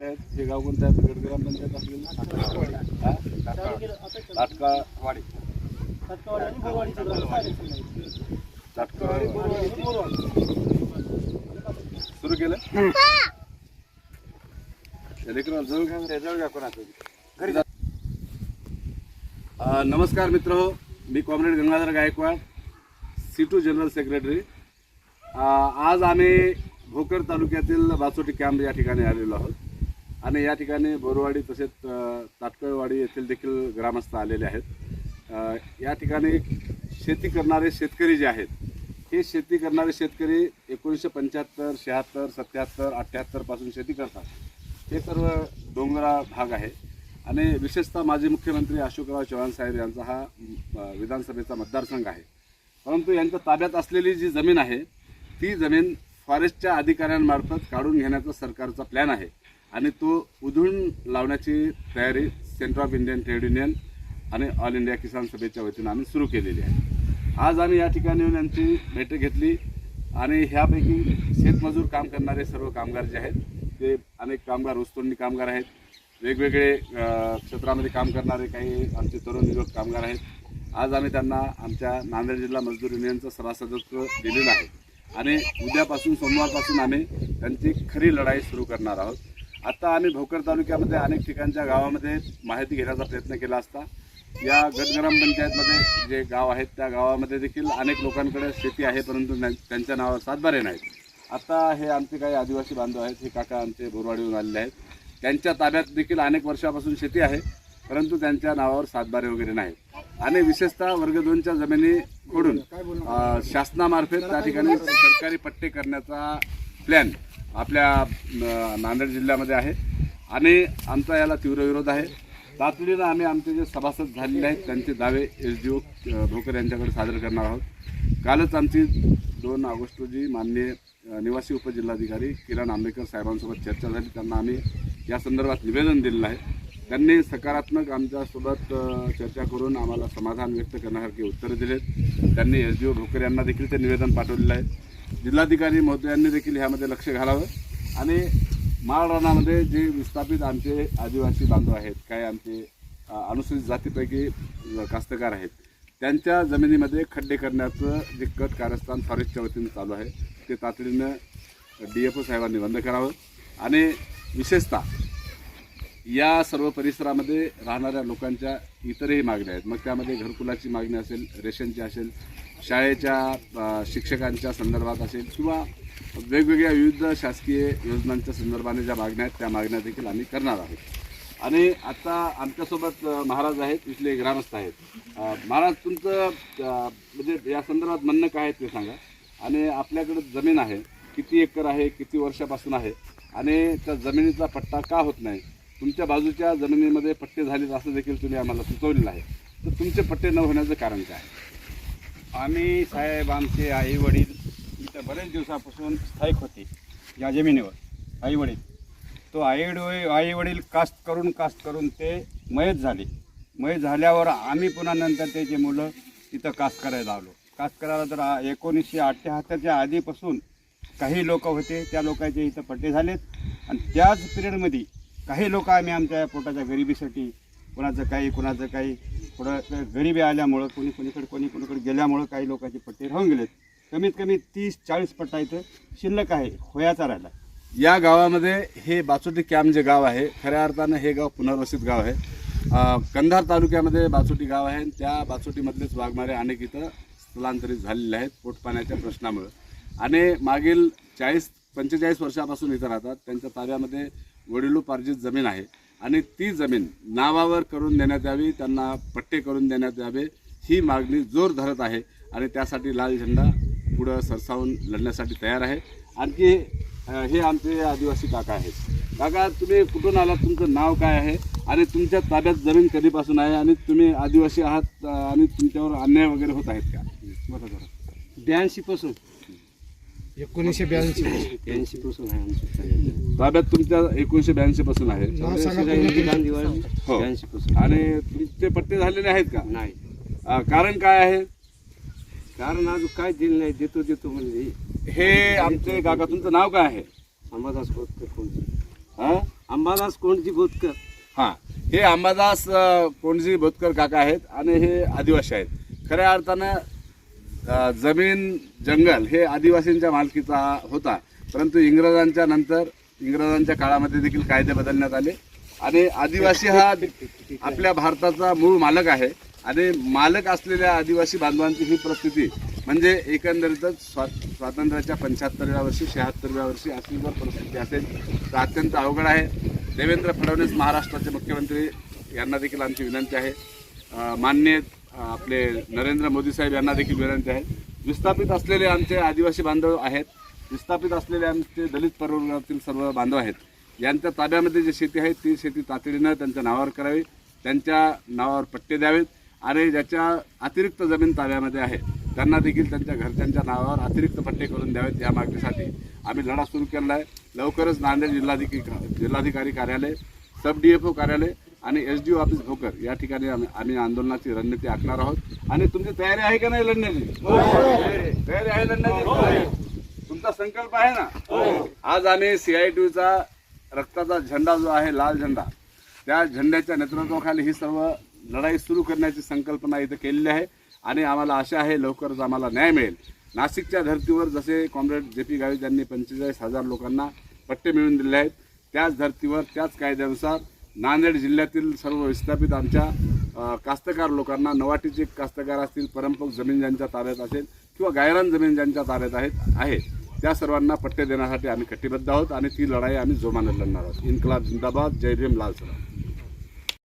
हे गाव कोणतं आहे गड ग्रामपंचायत असेल हा? ताटकावाडी ताटकाळवाडी सुरू केलं लेकरं जवळ घ्या जवळ घ्या कोणाचं घरी जा नमस्कार मित्र हो मी comrade Gangadhar Gaikwad CITU general secretary आज आम्ही भोकर तालुक्यातील बासोटी कॅम्प या ठिकाणी आलेलो आहोत आणि या ठिकाणी बोरवाडी तसेच ताटकळवाडी येथील देखील ग्रामस्थ आलेले आहेत. या ठिकाणी शेती करणारे शेतकरी जे आहेत हे शेती करणारे शेतकरी एकोणीसशे पंच्याहत्तर शहात्तर सत्याहत्तर अठ्ठ्याहत्तरपासून शेती करतात. हे सर्व डोंगरा भाग आहे. आणि विशेषतः माजी मुख्यमंत्री अशोकराव चव्हाण साहेब यांचा हा विधानसभेचा मतदारसंघ आहे. परंतु यांच्या ताब्यात असलेली जी जमीन आहे ती जमीन फॉरेस्टच्या अधिकाऱ्यांमार्फत काढून घेण्याचा सरकारचा प्लॅन आहे. आणि तो उधळून लावण्याची तयारी centre of Indian trade union आणि ऑल इंडिया किसान सभेच्या वतीनं आम्ही सुरू केलेली आहे. आज आम्ही या ठिकाणी येऊन यांची बैठक घेतली आणि ह्यापैकी शेतमजूर काम करणारे सर्व कामगार जे आहेत ते अनेक कामगार ऊसतोडणी कामगार आहेत वेगवेगळे क्षेत्रामध्ये काम करणारे काही आमचे तरुण युवक कामगार आहेत. आज आम्ही त्यांना आमच्या नांदेड जिल्हा मजदूर युनियनचं सभासदत्व दिलेलं आहे. आणि उद्यापासून सोमवारपासून आम्ही त्यांची खरी लढाई सुरू करणार आहोत. आता आम्ही भोकर तालुक्यामध्ये अनेक ठिकाणच्या गावामध्ये माहिती घेण्याचा प्रयत्न केला असता. या गटग्राम पंचायतमध्ये जे गाव आहेत त्या गावामध्ये देखील अनेक लोकांकडे शेती आहे परंतु त्यांच्या नावावर सातबारे नाहीत. आता हे आमचे काही आदिवासी बांधव आहेत हे काका आमचे बोरवाडीहून आलेले आहेत. त्यांच्या ताब्यात देखील अनेक वर्षापासून शेती आहे परंतु त्यांच्या नावावर सातबारे वगैरे नाहीत. आणि विशेषतः वर्ग दोनच्या जमिनी खोडून शासनामार्फत त्या ठिकाणी सरकारी पट्टे करण्याचा प्लॅन आपल्या नांदेड जिल्ह्यामध्ये आहे. आणि आमचा याला तीव्र विरोध आहे. तातडीनं आम्ही आमचे जे सभासद झालेले आहेत त्यांचे दावे एस डी ओ भोकर यांच्याकडे सादर करणार आहोत. कालच आमची दोन ऑगस्ट रोजी माननीय निवासी उपजिल्हाधिकारी किरण आंबेकर साहेबांसोबत चर्चा झाली. त्यांना आम्ही या संदर्भात निवेदन दिलेलं आहे. त्यांनी सकारात्मक आमच्यासोबत चर्चा करून आम्हाला समाधान व्यक्त करण्यासारखे उत्तरं दिलेत. त्यांनी एस डी ओ भोकर यांना देखील ते निवेदन पाठवलेलं आहे. जिल्हाधिकारी महोदयांनी देखील ह्यामध्ये लक्ष घालावं. आणि माळरानामध्ये जे विस्थापित आमचे आदिवासी बांधव आहेत काय आमचे अनुसूचित जातीपैकी कास्तकार आहेत त्यांच्या जमिनीमध्ये खड्डे करण्याचं जे कट कार्यस्थान फॉरेस्टच्या वतीनं चालू आहे ते तातडीनं डी एफ ओ साहेबांनी बंद करावं. आणि विशेषतः या सर्व परिसरामध्ये राहणाऱ्या लोकांच्या इतरही मागण्या आहेत. मग त्यामध्ये घरकुलाची मागणी असेल रेशनची असेल शाळेच्या शिक्षकांच्या संदर्भात असेल किंवा वेगवेगळ्या विविध शासकीय योजनांच्या संदर्भाने ज्या मागण्या आहेत त्या मागण्या देखील आम्ही करणार आहोत. आणि आता आमच्यासोबत महाराज आहेत इथले ग्रामस्थ आहेत. महाराज तुमचं म्हणजे या संदर्भात म्हणणं काय आहे ते सांगा. आणि आपल्याकडे जमीन आहे किती एकर आहे किती वर्षापासून आहे आणि त्या जमिनीचा पट्टा का होत नाही? तुमच्या बाजूच्या जमिनीमध्ये पट्टे झालेत असं देखील तुम्ही आम्हाला सुचवलेलं आहे. तर तुमचे पट्टे न होण्याचं कारण काय? आम्ही साहेब आमचे आई वडील इथं बरेच दिवसापासून स्थायिक होते या जमिनीवर आई वडील. तो आई आई वडील कास्त करून कास्त करून ते मयत झाले. मयत झाल्यावर आम्ही पुन्हा नंतर त्याची मुलं तिथं कास्त करायला आलो कास्त करायला तर एकोणीसशे अठ्ठ्याहत्तरच्या आधीपासून काही लोक होते त्या लोकांचे इथं पट्टे झालेत. आणि त्याच पिरियडमध्ये काही लोक आम्ही आमच्या पोटाच्या गरिबीसाठी कोणाचं काही कोणाचं काही थोडं गरिबी आल्यामुळं कोणी कोणीकडे कोणी कोणीकडे गेल्यामुळं काही लोकांचे पट्टे राहून गेलेत. कमीत कमी तीस चाळीस पट्टा इथं शिल्लक आहे होयाचा राहिला. या गावामध्ये हे बाचोटी कॅम्प जे गाव आहे खऱ्या अर्थानं हे गाव पुनर्वसित गाव आहे. कंधार तालुक्यामध्ये बाचोटी गाव आहे आणि त्या बाचोटीमधलेच वाघमारे अनेक इथं स्थलांतरित झालेले आहेत पोटपाण्याच्या प्रश्नामुळं. आणि मागील चाळीस पंचेचाळीस वर्षापासून इथं राहतात. त्यांच्या ताब्यामध्ये वडिलोपार्जित जमीन आहे. आणि ती जमीन नावावर करून देण्यात यावी त्यांना पट्टे करून देण्यात यावे ही मागणी जोर धरत आहे. आणि त्यासाठी लाल झेंडा पुढं सरसावून लढण्यासाठी तयार आहे. आणखी हे आमचे आदिवासी काका आहेत. काका तुम्ही कुठून आलात? तुमचं नाव काय आहे? आणि तुमच्या ताब्यात जमीन कधीपासून आहे? आणि तुम्ही आदिवासी आहात आणि तुमच्यावर अन्याय वगैरे होत आहेत का? बरोबर बरं पासून एकोणीसशे ब्याऐंशी. ब्याऐंशी पासून आहे आमचं ताब्यात तुमच्या एकोणीशे ब्याऐंशी पासून आहे. नाव सांगा पूर्ण. हो. पासून. आणि तुमचे पट्टे झालेले आहेत का? नाही. अ, कारण काय आहे? कारण आज काय दिलं नाही देतो देतो म्हणजे हे आमचे काका तुमचं नाव काय आहे? अंबादास खोतकर कोणते हा? अंबादास कोणची बोधकर हा. हे अंबादास अ, कोणजी बोतकर काका आहेत आणि हे आदिवासी आहेत. खऱ्या अर्थानं जमीन जंगल हे आदिवासींच्या मालकीचा होता. परंतु इंग्रजांच्या नंतर इंग्रजांच्या काळामध्ये देखील कायदे बदलण्यात आले. आणि आदिवासी हा आपल्या भारताचा मूळ मालक आहे. आणि मालक असलेल्या आदिवासी बांधवांची ही परिस्थिती म्हणजे एकंदरीतच स्वा स्वातंत्र्याच्या पंच्याहत्तरव्या वर्षी शहात्तरव्या वर्षी अशी जर परिस्थिती असेल तर अत्यंत अवघड आहे. देवेंद्र फडणवीस महाराष्ट्राचे मुख्यमंत्री यांना देखील आमची विनंती आहे. मान्य माननीय आपले नरेंद्र मोदी साहेब यांना देखील विनंती आहे. विस्थापित असलेले आमचे आदिवासी बांधव आहेत. विस्थापित असलेले आमचे दलित परिवारातील सर्व बांधव आहेत. यांच्या ताब्यामध्ये जी शेती आहे ती शेती तातडीनं त्यांच्या नावावर करावी त्यांच्या नावावर पट्टे द्यावेत आणि ज्याच्या अतिरिक्त जमीन ताब्यामध्ये आहे त्यांना देखील त्यांच्या घरच्यांच्या नावावर अतिरिक्त पट्टे करून द्यावेत या मागणीसाठी. आम्ही लढा सुरू केला आहे. लवकरच नांदेड जिल्हाधिकारी जिल्हाधिकारी कार्यालय सब डी एफ ओ कार्यालय आणि S D O office Bhokar. या ठिकाणी आम्ही आम्ही आंदोलनाची रणनीती आखणार आहोत. आणि तुमची तयारी आहे का नाही लढण्याची? तयारी आहे लढण्याची? तुमचा संकल्प आहे ना? आज आम्ही सीआयटीचा रक्ताचा झेंडा जो आहे लाल झेंडा त्या झेंड्याच्या नेतृत्वाखाली ही सर्व लढाई सुरू करण्याची संकल्पना इथं केलेली आहे. आणि आम्हाला आशा आहे लवकरच आम्हाला न्याय मिळेल. नाशिकच्या धर्तीवर जसे कॉम्रेड जे पी गावित यांनी पंचेचाळीस हजार लोकांना पट्टे मिळवून दिले आहेत त्याच धर्तीवर त्याच कायद्यानुसार नांदेड जिल्ह्यातील सर्व विस्थापित आमच्या कास्तकार लोकांना नवाटीचे कास्तकार असतील परंपक जमीन ज्यांच्या ताब्यात असेल किंवा गायरान जमीन ज्यांच्या ताब्यात आहेत आहे त्या सर्वांना पट्टे देण्यासाठी आम्ही कटिबद्ध आहोत आणि ती लढाई आम्ही जोमाने लढणार आहोत. इन्कलाब जिंदाबाद. जय भीम लाल सलाम.